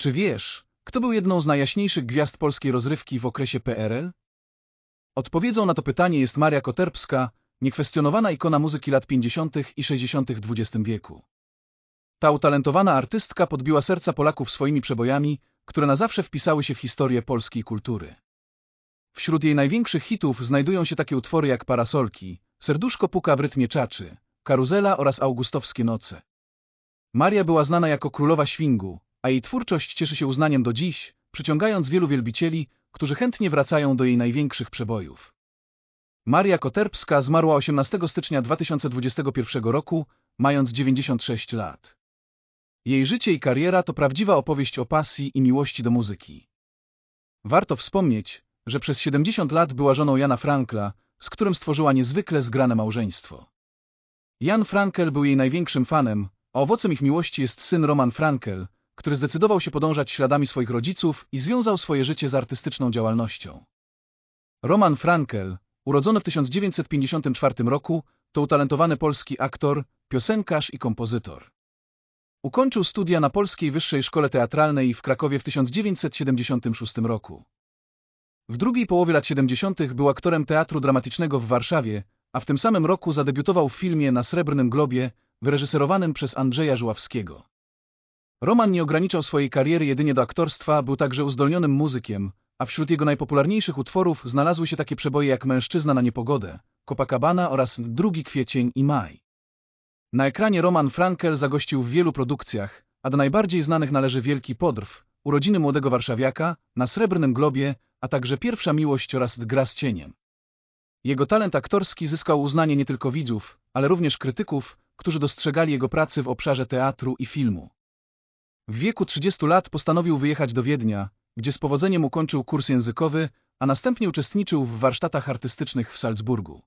Czy wiesz, kto był jedną z najjaśniejszych gwiazd polskiej rozrywki w okresie PRL? Odpowiedzią na to pytanie jest Maria Koterpska, niekwestionowana ikona muzyki lat 50. i 60. w XX wieku. Ta utalentowana artystka podbiła serca Polaków swoimi przebojami, które na zawsze wpisały się w historię polskiej kultury. Wśród jej największych hitów znajdują się takie utwory jak Parasolki, Serduszko puka w rytmie czaczy, Karuzela oraz Augustowskie noce. Maria była znana jako królowa świngu, a jej twórczość cieszy się uznaniem do dziś, przyciągając wielu wielbicieli, którzy chętnie wracają do jej największych przebojów. Maria Koterpska zmarła 18 stycznia 2021 roku, mając 96 lat. Jej życie i kariera to prawdziwa opowieść o pasji i miłości do muzyki. Warto wspomnieć, że przez 70 lat była żoną Jana Frankla, z którym stworzyła niezwykle zgrane małżeństwo. Jan Frankel był jej największym fanem, a owocem ich miłości jest syn Roman Frankel, który zdecydował się podążać śladami swoich rodziców i związał swoje życie z artystyczną działalnością. Roman Frankel, urodzony w 1954 roku, to utalentowany polski aktor, piosenkarz i kompozytor. Ukończył studia na Polskiej Wyższej Szkole Teatralnej w Krakowie w 1976 roku. W drugiej połowie lat 70. był aktorem Teatru Dramatycznego w Warszawie, a w tym samym roku zadebiutował w filmie Na Srebrnym Globie, wyreżyserowanym przez Andrzeja Żuławskiego. Roman nie ograniczał swojej kariery jedynie do aktorstwa, był także uzdolnionym muzykiem, a wśród jego najpopularniejszych utworów znalazły się takie przeboje jak Mężczyzna na niepogodę, Copacabana oraz Drugi kwiecień i maj. Na ekranie Roman Frankel zagościł w wielu produkcjach, a do najbardziej znanych należy Wielki Podrw, Urodziny Młodego Warszawiaka, Na Srebrnym Globie, a także Pierwsza Miłość oraz Gra z cieniem. Jego talent aktorski zyskał uznanie nie tylko widzów, ale również krytyków, którzy dostrzegali jego pracy w obszarze teatru i filmu. W wieku 30 lat postanowił wyjechać do Wiednia, gdzie z powodzeniem ukończył kurs językowy, a następnie uczestniczył w warsztatach artystycznych w Salzburgu.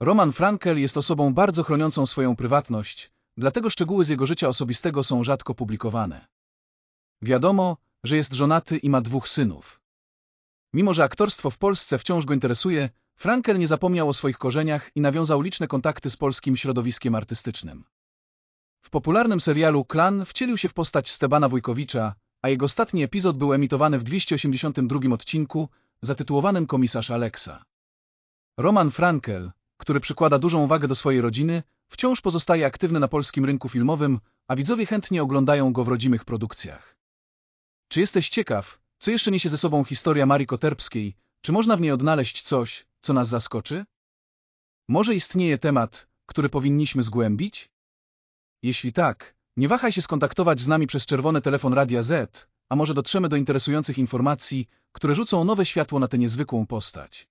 Roman Frankel jest osobą bardzo chroniącą swoją prywatność, dlatego szczegóły z jego życia osobistego są rzadko publikowane. Wiadomo, że jest żonaty i ma dwóch synów. Mimo, że aktorstwo w Polsce wciąż go interesuje, Frankel nie zapomniał o swoich korzeniach i nawiązał liczne kontakty z polskim środowiskiem artystycznym. W popularnym serialu Klan wcielił się w postać Stebana Wójkowicza, a jego ostatni epizod był emitowany w 282 odcinku, zatytułowanym Komisarz Aleksa. Roman Frankel, który przykłada dużą wagę do swojej rodziny, wciąż pozostaje aktywny na polskim rynku filmowym, a widzowie chętnie oglądają go w rodzimych produkcjach. Czy jesteś ciekaw, co jeszcze niesie ze sobą historia Marii Koterpskiej? Czy można w niej odnaleźć coś, co nas zaskoczy? Może istnieje temat, który powinniśmy zgłębić? Jeśli tak, nie wahaj się skontaktować z nami przez czerwony telefon Radia Z, a może dotrzemy do interesujących informacji, które rzucą nowe światło na tę niezwykłą postać.